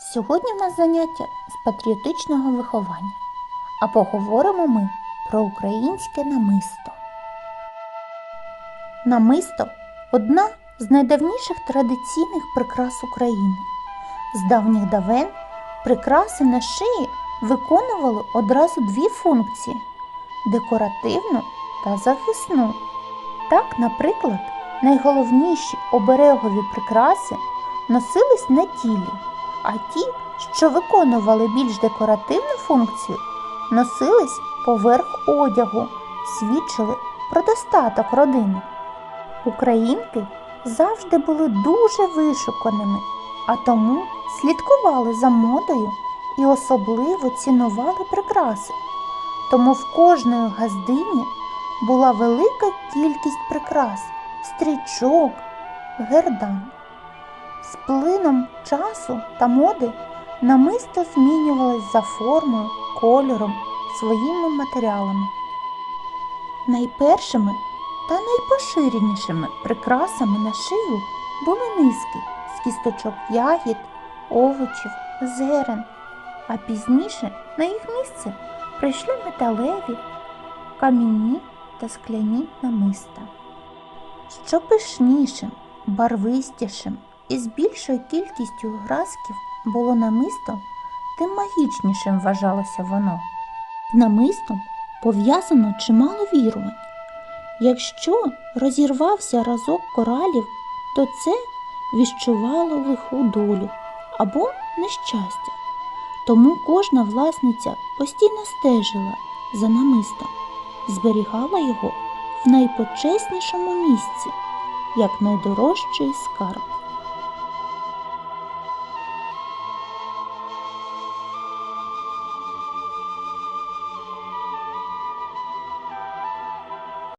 Сьогодні в нас заняття з патріотичного виховання, а поговоримо ми про українське намисто. Намисто одна з найдавніших традиційних прикрас України. З давніх давен прикраси на шиї виконували одразу дві функції декоративну та захисну. Так, наприклад, найголовніші оберегові прикраси носились на тілі, а ті, що виконували більш декоративну функцію, носились поверх одягу, свідчили про достаток родини. Українки завжди були дуже вишуканими, а тому слідкували за модою і особливо цінували прикраси. Тому в кожної газдині була велика кількість прикрас, стрічок, гердан. З плином часу та моди намисто змінювалось за формою, кольором, своїми матеріалами. Найпершими та найпоширенішими прикрасами на шию були низки з кісточок ягід, овочів, зерен, а пізніше на їх місце прийшли металеві, камінні та скляні намиста. Що пишнішим, барвистішим і з більшою кількістю грасків було намисто, тим магічнішим вважалося воно. Намистом пов'язано чимало вірувань. Якщо розірвався разок коралів, то це віщувало лиху долю або нещастя. Тому кожна власниця постійно стежила за намистом, зберігала його в найпочеснішому місці, як найдорожчий скарб.